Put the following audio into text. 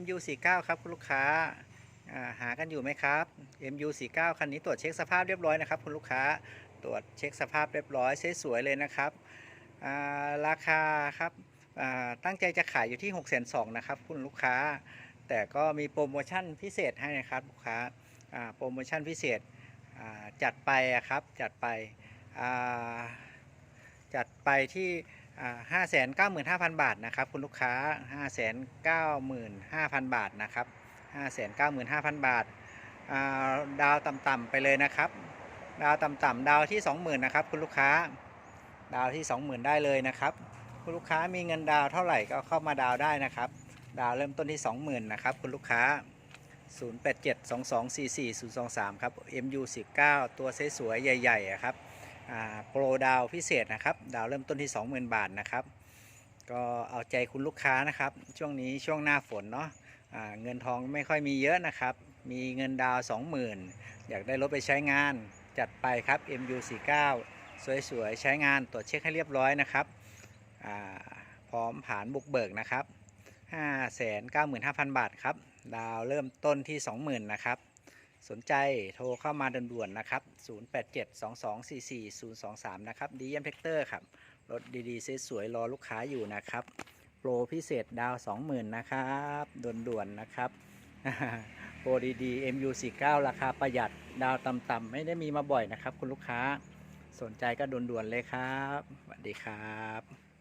MU49 ครับคุณลูกค้าหากันอยู่ไหมครับ MU49 คันนี้ตรวจเช็คสภาพเรียบร้อยนะครับคุณลูกค้าตรวจเช็คสภาพเรียบร้อยสวยๆเลยนะครับราคาครับตั้งใจจะขายอยู่ที่ 6 2 0 0 0นะครับคุณลูกค้า แต่ก็มีโปรโมชั่นพิเศษให้นะครับลูกค้าโปรโมชั่นพิเศษจัดไปครับจัดไปจัดไปที่ ห้าแสนเก้าหมื่นห้าพันบาทนะครับคุณลูกค้าห้าแสนเก้าหมื่นห้าพันบาทนะครับห้าแสนเก้าหมื่นห้าพันบาทาดาวต่ำๆไปเลยนะครับ ดาวต่ำๆดาวที่สองหมื่นนะครับคุณลูกค้าดาวที่สองหมื่นได้เลยนะครับ คุณลูกค้ามีเงินดาวเท่าไหร่ก็เข้ามาดาวได้นะครับ ดาวเริ่มต้นที่20,000นะครับคุณลูกค้า0872244023 ครับ MU19 ตัวสวยๆใหญ่ๆครับ โปรดาวพิเศษนะครับ ดาวเริ่มต้นที่ 20,000 บาทนะครับ ก็เอาใจคุณลูกค้านะครับ ช่วงนี้ช่วงหน้าฝนเนาะเงินทองไม่ค่อยมีเยอะนะครับ มีเงินดาว 20,000 อยากได้รถไปใช้งานจัดไปครับ MU49 สวยๆ ใช้งานตรวจเช็คให้เรียบร้อยนะครับ พร้อมผ่านบุกเบิกนะครับ 595,000 บาทครับ ดาวเริ่มต้นที่ 20,000 นะครับ สนใจโทรเข้ามาด่วนๆนะครับ 0872244023 นะครับดีเอ็มเทคเตอร์ครับ รถดีๆสวยๆรอลูกค้าอยู่นะครับ โปรพิเศษดาว 20,000 นะครับด่วนๆนะครับ โปรดีๆ MU49 ราคาประหยัดดาวต่ำๆไม่ได้มีมาบ่อยนะครับ คุณลูกค้าสนใจก็ด่วนๆเลยครับสวัสดีครับ